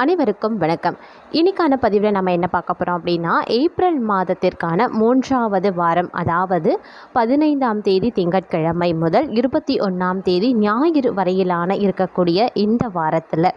அனைவருக்கும் வணக்கம். இன்னைக்கான பதிவில் நம்ம என்ன பார்க்க போகிறோம் அப்படின்னா ஏப்ரல் மாதத்திற்கான மூன்றாவது வாரம் அதாவது பதினைந்தாம் தேதி திங்கட்கிழமை முதல் இருபத்தி ஒன்றாம் தேதி ஞாயிறு வரையிலான இருக்கக்கூடிய இந்த வாரத்தில்.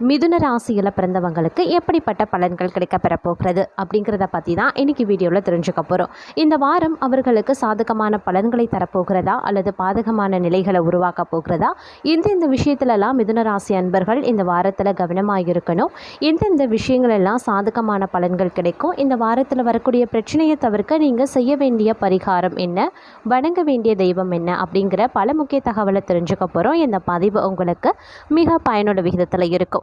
மிதுன ராசியில் பிறந்தவங்களுக்கு எப்படிப்பட்ட பலன்கள் கிடைக்கப்பெற போகிறது அப்படிங்கிறத பற்றி தான் இன்றைக்கி வீடியோவில் தெரிஞ்சுக்க போகிறோம் இந்த வாரம் அவர்களுக்கு சாதகமான பலன்களை தரப்போகிறதா அல்லது பாதகமான நிலைகளை உருவாக்க போகிறதா? எந்தெந்த விஷயத்துலலாம் மிதுன ராசி அன்பர்கள் இந்த வாரத்தில் கவனமாக இருக்கணும்? எந்தெந்த விஷயங்களெல்லாம் சாதகமான பலன்கள் கிடைக்கும்? இந்த வாரத்தில் வரக்கூடிய பிரச்சனையை தவிர்க்க நீங்கள் செய்ய வேண்டிய பரிகாரம் என்ன? வணங்க வேண்டிய தெய்வம் என்ன? அப்படிங்கிற பல முக்கிய தகவலை தெரிஞ்சுக்க போகிறோம் இந்த பதிவு உங்களுக்கு மிக பயனுள்ள விகிதத்தில் இருக்கும்.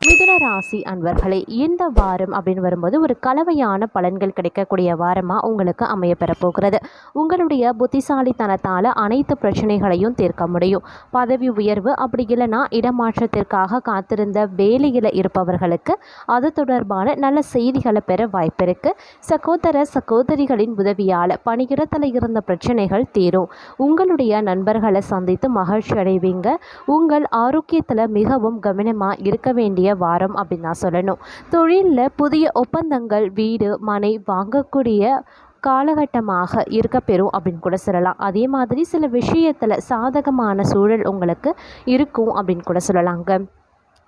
மிதுன ராசி அன்பர்களே இந்த வாரம் அப்படின்னு வரும்போது ஒரு கலவையான பலன்கள் கிடைக்கக்கூடிய வாரமாக உங்களுக்கு அமைய பெறப்போகிறது உங்களுடைய புத்திசாலித்தனத்தால் அனைத்து பிரச்சனைகளையும் தீர்க்க முடியும். பதவி உயர்வு அப்படி இல்லைன்னா இடமாற்றத்திற்காக காத்திருந்த வேலையில் இருப்பவர்களுக்கு அது தொடர்பான நல்ல செய்திகளை பெற வாய்ப்பிருக்கு சகோதர சகோதரிகளின் உதவியால் பணியிடத்தில் இருந்த பிரச்சனைகள் தீரும். உங்களுடைய நண்பர்களை சந்தித்து மகிழ்ச்சி அடைவீங்க. உங்கள் ஆரோக்கியத்தில் மிகவும் கவனமாக இருக்க வேண்டிய வாரம் அப்படின்னு தான் சொல்லணும். தொழிலில் புதிய ஒப்பந்தங்கள் வீடு மனை வாங்கக்கூடிய காலகட்டமாக இருக்கப்பெறும் அப்படின்னு கூட சொல்லலாம். அதே மாதிரி சில விஷயத்தில் சாதகமான சூழல் உங்களுக்கு இருக்கும் அப்படின்னு கூட சொல்லலாங்க.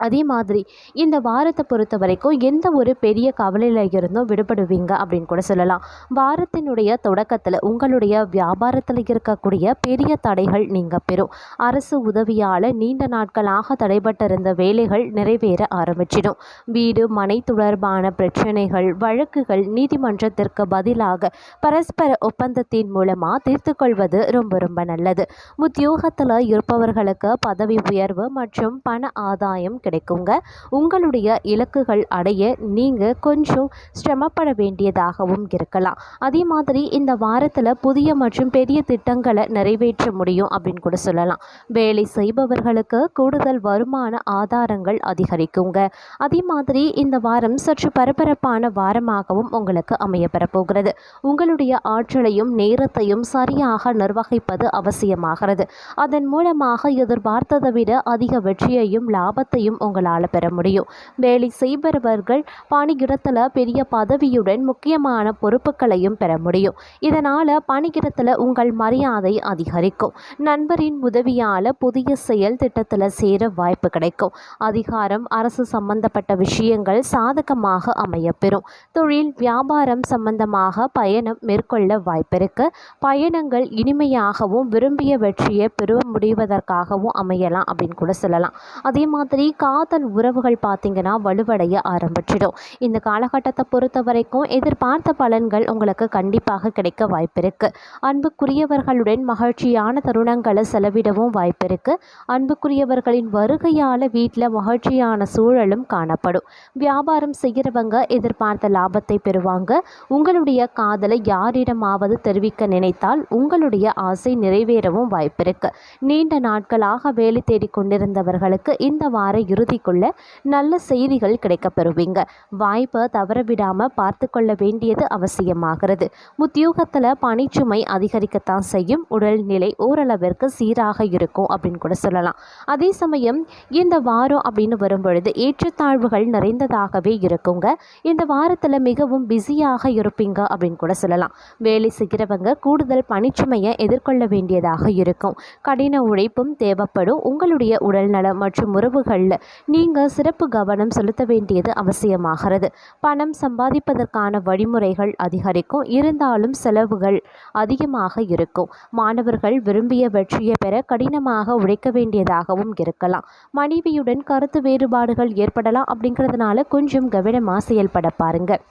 அதே மாதிரி இந்த வாரத்தை பொறுத்த வரைக்கும் எந்த ஒரு பெரிய கவலையில் இருந்தும் விடுபடுவீங்க அப்படின்னு கூட சொல்லலாம். வாரத்தினுடைய தொடக்கத்தில் உங்களுடைய வியாபாரத்தில் இருக்கக்கூடிய பெரிய தடைகள் நீங்கள் பெறும். அரசு உதவியால் நீண்ட நாட்களாக தடைபட்டிருந்த வேலைகள் நிறைவேற ஆரம்பிச்சிடும். வீடு மனை தொடர்பான பிரச்சனைகள் வழக்குகள் நீதிமன்றத்திற்கு பதிலாக பரஸ்பர ஒப்பந்தத்தின் மூலமாக தீர்த்து கொள்வது ரொம்ப ரொம்ப நல்லது. உத்தியோகத்தில் இருப்பவர்களுக்கு பதவி உயர்வு மற்றும் பண ஆதாயம் கிடைக்குங்க. உங்களுடைய இலக்குகள் அடைய நீங்கள் கொஞ்சம் சிரமப்பட வேண்டியதாகவும் இருக்கலாம். அதே மாதிரி இந்த வாரத்தில் புதிய மற்றும் பெரிய திட்டங்களை நிறைவேற்ற முடியும் அப்படின்னு கூட சொல்லலாம். வேலை செய்பவர்களுக்கு கூடுதல் வருமான ஆதாரங்கள் அதிகரிக்குங்க. அதே மாதிரி இந்த வாரம் சற்று பரபரப்பான வாரமாகவும் உங்களுக்கு அமையப்பெறப்போகிறது உங்களுடைய ஆற்றலையும் நேரத்தையும் சரியாக நிர்வகிப்பது அவசியமாகிறது. அதன் மூலமாக எதிர்பார்த்ததை விட அதிக வெற்றியையும் லாபத்தையும் உங்களால் பெற முடியும். வேலை செய்பவர்கள் பணியிடத்தில் பெரிய பதவியுடன் முக்கியமான பொறுப்புகளையும் பெற முடியும். இதனால் பணியிடத்தில் உங்கள் மரியாதை அதிகரிக்கும். நண்பரின் உதவியால் புதிய செயல் திட்டத்தில் சேர வாய்ப்பு கிடைக்கும். அதிகாரம் அரசு சம்பந்தப்பட்ட விஷயங்கள் சாதகமாக அமையப்பெறும். தொழில் வியாபாரம் சம்பந்தமாக பயணம் மேற்கொள்ள வாய்ப்பிருக்கு. பயணங்கள் இனிமையாகவும் விரும்பிய வெற்றியை பெற முடிவதற்காகவும் அமையலாம் அப்படின்னு கூட சொல்லலாம். அதே மாதிரி காதல் உறவுகள் பார்த்திங்கன்னா வலுவடைய ஆரம்பிச்சிடும். இந்த காலகட்டத்தை பொறுத்த வரைக்கும் எதிர்பார்த்த பலன்கள் உங்களுக்கு கண்டிப்பாக கிடைக்க வாய்ப்பிருக்கு. அன்புக்குரியவர்களுடன் மகிழ்ச்சியான தருணங்களை செலவிடவும் வாய்ப்பிருக்கு. அன்புக்குரியவர்களின் வருகையால் வீட்டில் மகிழ்ச்சியான சூழலும் காணப்படும். வியாபாரம் செய்கிறவங்க எதிர்பார்த்த லாபத்தை பெறுவாங்க. உங்களுடைய காதலை யாரிடமாவது தெரிவிக்க நினைத்தால் உங்களுடைய ஆசை நிறைவேறவும் வாய்ப்பிருக்கு. நீண்ட நாட்களாக வேலை தேடிக் கொண்டிருந்தவர்களுக்கு இந்த வார இறுதிக்குள்ள நல்ல செய்திகள் கிடைக்கப் பெறுவீங்க வாய்ப்பை தவறவிடாமல் பார்த்து கொள்ள வேண்டியது அவசியமாகிறது. உத்தியோகத்தில் பணிச்சுமை அதிகரிக்கத்தான் செய்யும். உடல்நிலை ஓரளவிற்கு சீராக இருக்கும் அப்படின்னு கூட சொல்லலாம். அதே சமயம் இந்த வாரம் அப்படின்னு வரும்பொழுது ஏற்றத்தாழ்வுகள் நிறைந்ததாகவே இருக்குங்க. இந்த வாரத்தில் மிகவும் பிஸியாக இருப்பீங்க அப்படின்னு கூட சொல்லலாம். வேலை செய்கிறவங்க கூடுதல் பணிச்சுமையை எதிர்கொள்ள வேண்டியதாக இருக்கும். கடின உழைப்பும் தேவைப்படும். உங்களுடைய உடல்நலம் மற்றும் உறவுகளில் நீங்கள் சிறப்பு கவனம் செலுத்த வேண்டியது அவசியமாகிறது. பணம் சம்பாதிப்பதற்கான வழிமுறைகள் அதிகரிக்கும். இருந்தாலும் செலவுகள் அதிகமாக இருக்கும். மாணவர்கள் விரும்பிய வெற்றியை பெற கடினமாக உழைக்க வேண்டியதாகவும் இருக்கலாம். மனைவியுடன் கருத்து வேறுபாடுகள் ஏற்படலாம் அப்படிங்கிறதுனால கொஞ்சம் கவனமாக செயல்பட பாருங்கள்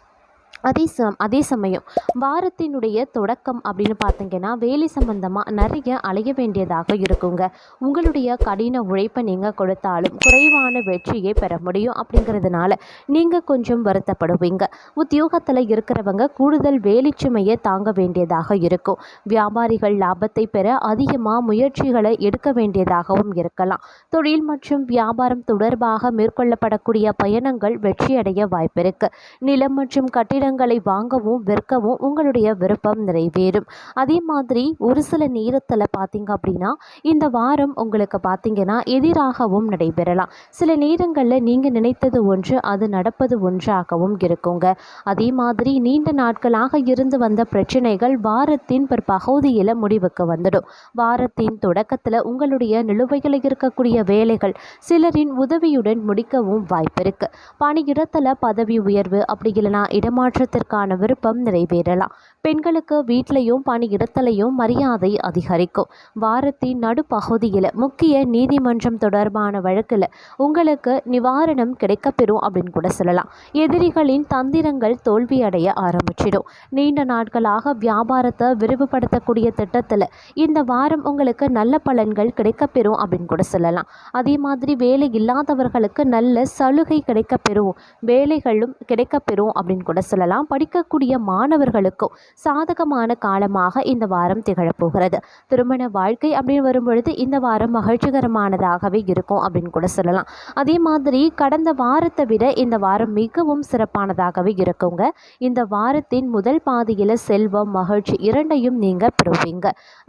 அதே சம் அதே சமயம் வாரத்தினுடைய தொடக்கம் அப்படின்னு பார்த்தீங்கன்னா வேலை சம்பந்தமாக நிறைய அலைய வேண்டியதாக இருக்குங்க. உங்களுடைய கடின உழைப்பை நீங்கள் கொடுத்தாலும் குறைவான வெற்றியை பெற முடியும் அப்படிங்கிறதுனால நீங்கள் கொஞ்சம் வருத்தப்படுவீங்க. உத்தியோகத்தில் இருக்கிறவங்க கூடுதல் வேலைச்சுமையை தாங்க வேண்டியதாக இருக்கும். வியாபாரிகள் லாபத்தை பெற அதிகமாக முயற்சிகளை எடுக்க வேண்டியதாகவும் இருக்கலாம். தொழில் மற்றும் வியாபாரம் தொடர்பாக மேற்கொள்ளப்படக்கூடிய பயணங்கள் வெற்றியடைய வாய்ப்பிருக்கு. நிலம் மற்றும் கட்டிட நிலங்களை வாங்கவும் விற்கவும் உங்களுடைய விருப்பம் நிறைவேறும். அதே மாதிரி ஒரு சில நேரத்தில் பார்த்தீங்க அப்படின்னா இந்த வாரம் உங்களுக்கு பார்த்தீங்கன்னா எதிராகவும் நடைபெறலாம். சில நேரங்களில் நீங்கள் நினைத்தது ஒன்று அது நடப்பது ஒன்றாகவும் இருக்குங்க. அதே மாதிரி நீண்ட நாட்களாக இருந்து வந்த பிரச்சனைகள் வாரத்தின் பகுதியில் முடிவுக்கு வந்துடும். வாரத்தின் தொடக்கத்தில் உங்களுடைய நிலுவையில் இருக்கக்கூடிய வேலைகள் சிலரின் உதவியுடன் முடிக்கவும் வாய்ப்பு இருக்கு. பணியிடத்தில் பதவி உயர்வு அப்படி இல்லைனா இடமான மாற்றத்திற்கான விருப்பம் நிறைவேறலாம். பெண்களுக்கு வீட்டிலையும் பணியிடத்திலையும் மரியாதை அதிகரிக்கும். வாரத்தின் நடுப்பகுதியில் முக்கிய நீதிமன்றம் தொடர்பான வழக்கில் உங்களுக்கு நிவாரணம் கிடைக்கப்பெறும் அப்படின்னு கூட சொல்லலாம். எதிரிகளின் தந்திரங்கள் தோல்வியடைய ஆரம்பிச்சிடும். நீண்ட நாட்களாக வியாபாரத்தை விரிவுபடுத்தக்கூடிய திட்டத்தில் இந்த வாரம் உங்களுக்கு நல்ல பலன்கள் கிடைக்கப்பெறும் அப்படின்னு கூட சொல்லலாம். அதே மாதிரி வேலை இல்லாதவர்களுக்கு நல்ல சலுகை கிடைக்கப்பெறும் வேலைகளும் கிடைக்கப்பெறும் அப்படின்னு கூட சொல்லலாம். சொல்லலாம். படிக்கக்கூடிய மாணவர்களுக்கும் சாதகமான காலமாக இந்த வாரம் திகழப்போகிறது. திருமண வாழ்க்கை அப்படின்னு வரும்பொழுது இந்த வாரம் மகிழ்ச்சிகரமானதாகவே இருக்கும் அப்படின்னு கூட சொல்லலாம். அதே மாதிரி கடந்த வாரத்தை விட இந்த வாரம் மிகவும் சிறப்பானதாகவே இருக்குங்க. இந்த வாரத்தின் முதல் பாதியில் செல்வம் மகிழ்ச்சி இரண்டையும் நீங்கள் பெறுவீங்க.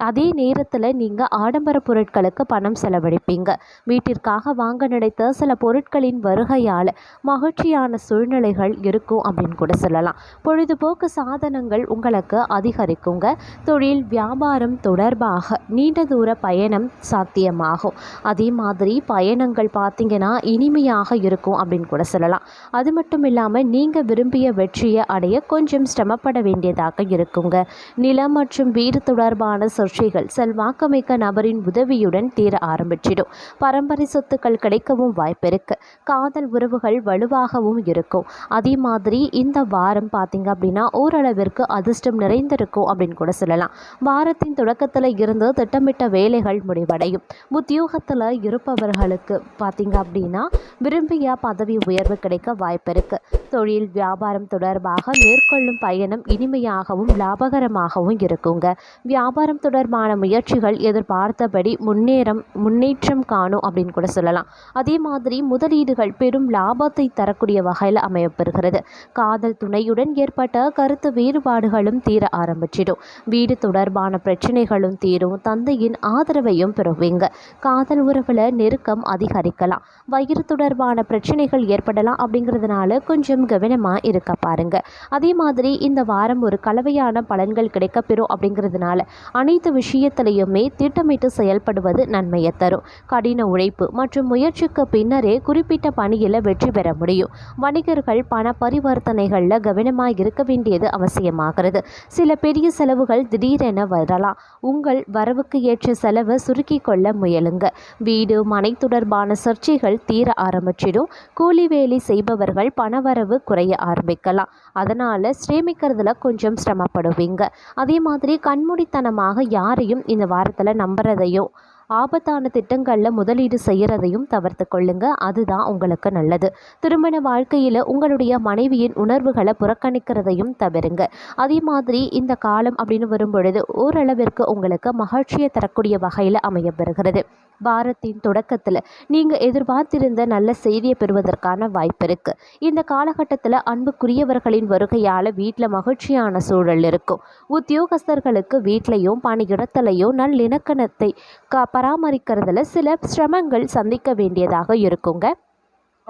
அதே நேரத்தில் நீங்கள் ஆடம்பர பொருட்களுக்கு பணம் செலவழிப்பீங்க. வீட்டிற்காக வாங்க நினைத்த சில பொருட்களின் வருகையால் மகிழ்ச்சியான சூழ்நிலைகள் இருக்கும் அப்படின்னு கூட சொல்லலாம். சொல்லலாம் பொழுதுபோக்கு சாதனங்கள் உங்களுக்கு அதிகரிக்குங்க. தொழில் வியாபாரம் தொடர்பாக நீண்ட தூர பயணம் சாத்தியமாகும். அதே மாதிரி பயணங்கள் பார்த்திங்கன்னா இனிமையாக இருக்கும் அப்படின்னு கூட சொல்லலாம். அது மட்டும் இல்லாமல் நீங்கள் விரும்பிய வெற்றியை அடைய கொஞ்சம் சிரமப்பட வேண்டியதாக இருக்குங்க. நிலம் மற்றும் வீடு தொடர்பான சர்ச்சைகள் செல்வாக்கமிக்க நபரின் உதவியுடன் தீர ஆரம்பிச்சிடும். பரம்பரை சொத்துக்கள் கிடைக்கவும் வாய்ப்பிருக்கு. காதல் உறவுகள் வலுவாகவும் இருக்கும். அதே மாதிரி இந்த வார வாரம் பார்த்திங்க அப்படின்னா ஓரளவிற்கு அதிர்ஷ்டம் நிறைந்திருக்கும் அப்படின்னு கூட சொல்லலாம். வாரத்தின் தொடக்கத்தில் இருந்து திட்டமிட்ட வேலைகள் முடிவடையும். உத்தியோகத்தில் இருப்பவர்களுக்கு பார்த்திங்க அப்படின்னா விரும்பிய பதவி உயர்வு கிடைக்க வாய்ப்பு இருக்குது தொழில் வியாபாரம் தொடர்பாக மேற்கொள்ளும் பயணம் இனிமையாகவும் லாபகரமாகவும் இருக்குங்க. வியாபாரம் தொடர்பான முயற்சிகள் எதிர்பார்த்தபடி முன்னேறம் முன்னேற்றம் காணும் அப்படின்னு கூட சொல்லலாம். அதே மாதிரி முதலீடுகள் பெரும் லாபத்தை தரக்கூடிய வகையில் அமையப்பெறுகிறது காதல் துணை தாயுடன் ஏற்பட்ட கருத்து வேறுபாடுகளும் தீர ஆரம்பிச்சிடும். வீடு தொடர்பான பிரச்சனைகளும் தீரும். தந்தையின் ஆதரவையும் பெறுவீங்க. காதல் உறவில் நெருக்கம் அதிகரிக்கலாம். வயிறு தொடர்பான பிரச்சனைகள் ஏற்படலாம் அப்படிங்கிறதுனால கொஞ்சம் கவனமாக இருக்க பாருங்க. அதே மாதிரி இந்த வாரம் ஒரு கலவையான பலன்கள் கிடைக்கப்பெறும் அப்படிங்கிறதுனால அனைத்து விஷயத்திலையுமே திட்டமிட்டு செயல்படுவது நன்மையை தரும். கடின உழைப்பு மற்றும் முயற்சிக்கு பின்னரே குறிப்பிட்ட பணியில் வெற்றி பெற முடியும். வணிகர்கள் பண பரிவர்த்தனைகளில் கவனமாக இருக்க வேண்டியது அவசியமாகிறது. சில பெரிய செலவுகள் திடீரென வரலாம். உங்கள் வரவுக்கு ஏற்ற செலவை சுருக்கி கொள்ள முயலுங்க. வீடு மனை தொடர்பான சர்ச்சைகள் தீர ஆரம்பிச்சிடும். கூலி வேலை செய்பவர்கள் பணவரவு குறைய ஆரம்பிக்கலாம். அதனால் சேமிக்கிறதுல கொஞ்சம் சிரமப்படுவீங்க. அதே மாதிரி கண்மூடித்தனமாக யாரையும் இந்த வாரத்தில் நம்புறதையும் ஆபத்தான திட்டங்களில் முதலீடு செய்கிறதையும் தவிர்த்து கொள்ளுங்க. அதுதான் உங்களுக்கு நல்லது. திருமண வாழ்க்கையில் உங்களுடைய மனைவியின் உணர்வுகளை புறக்கணிக்கிறதையும் தவிருங்க. அதே மாதிரி இந்த காலம் அப்படின்னு வரும்பொழுது ஓரளவிற்கு உங்களுக்கு மகிழ்ச்சியை தரக்கூடிய வகையில் அமையப்பெறுகிறது வாரத்தின் தொடக்கத்தில் நீங்கள் எதிர்பார்த்திருந்த நல்ல செய்தியை பெறுவதற்கான வாய்ப்பு இருக்குது இந்த காலகட்டத்தில் அன்புக்குரியவர்களின் வருகையால் வீட்டில் மகிழ்ச்சியான சூழல் இருக்கும். உத்தியோகஸ்தர்களுக்கு வீட்டிலையும் பணியிடத்திலையும் நல்லிணக்கணத்தை க பராமரிக்கிறதுல சில சிரமங்கள் சந்திக்க வேண்டியதாக இருக்குங்க.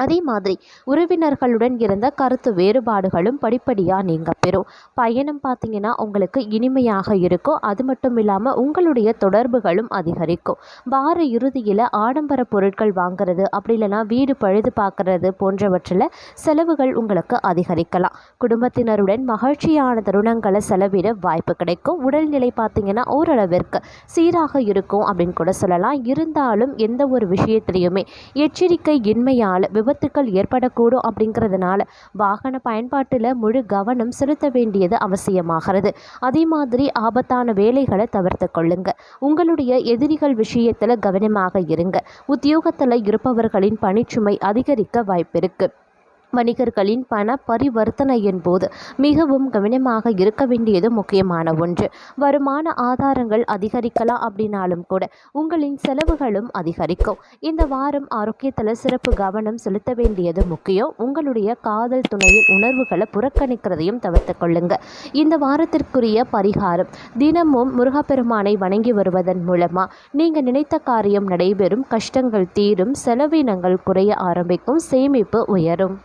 அதே மாதிரி உறவினர்களுடன் இருந்த கருத்து வேறுபாடுகளும் படிப்படியாக நீங்கள் பெறும். பயணம் பார்த்தீங்கன்னா உங்களுக்கு இனிமையாக இருக்கும். அது மட்டும் இல்லாமல் உங்களுடைய தொடர்புகளும் அதிகரிக்கும். வார இறுதியில் ஆடம்பர பொருட்கள் வாங்குறது அப்படி இல்லைனா வீடு பழுது பார்க்கறது போன்றவற்றில் செலவுகள் உங்களுக்கு அதிகரிக்கலாம். குடும்பத்தினருடன் மகிழ்ச்சியான தருணங்களை செலவிட வாய்ப்பு கிடைக்கும். உடல்நிலை பார்த்தீங்கன்னா ஓரளவிற்கு சீராக இருக்கும் அப்படின்னு கூட சொல்லலாம். இருந்தாலும் எந்த ஒரு விஷயத்திலையுமே எச்சரிக்கை இன்மையால் விப விபத்துக்கள் ஏற்படக்கூடும் அப்படிங்கிறதுனால வாகன பயன்பாட்டில் முழு கவனம் செலுத்த வேண்டியது அவசியமாகிறது. அதே மாதிரி ஆபத்தான வேலைகளை தவிர்த்து கொள்ளுங்க. உங்களுடைய எதிரிகள் விஷயத்தில் கவனமாக இருங்க. உத்தியோகத்தில் இருப்பவர்களின் பணிச்சுமை அதிகரிக்க வாய்ப்பிருக்கு. வணிகர்களின் பண பரிவர்த்தனையின் போது மிகவும் கவனமாக இருக்க வேண்டியது முக்கியமான ஒன்று. வருமான ஆதாரங்கள் அதிகரிக்கலாம் அப்படின்னாலும் கூட உங்களின் செலவுகளும் அதிகரிக்கும். இந்த வாரம் ஆரோக்கியத்தில் சிறப்பு கவனம் செலுத்த வேண்டியது முக்கியம். உங்களுடைய காதல் துணையின் உணர்வுகளை புறக்கணிக்கிறதையும் தவிர்த்து கொள்ளுங்க. இந்த வாரத்திற்குரிய பரிகாரம் தினமும் முருகப்பெருமானை வணங்கி வருவதன் மூலமா நீங்கள் நினைத்த காரியம் நடைபெறும் கஷ்டங்கள் தீரும் செலவினங்கள் குறைய ஆரம்பிக்கும் சேமிப்பு உயரும்.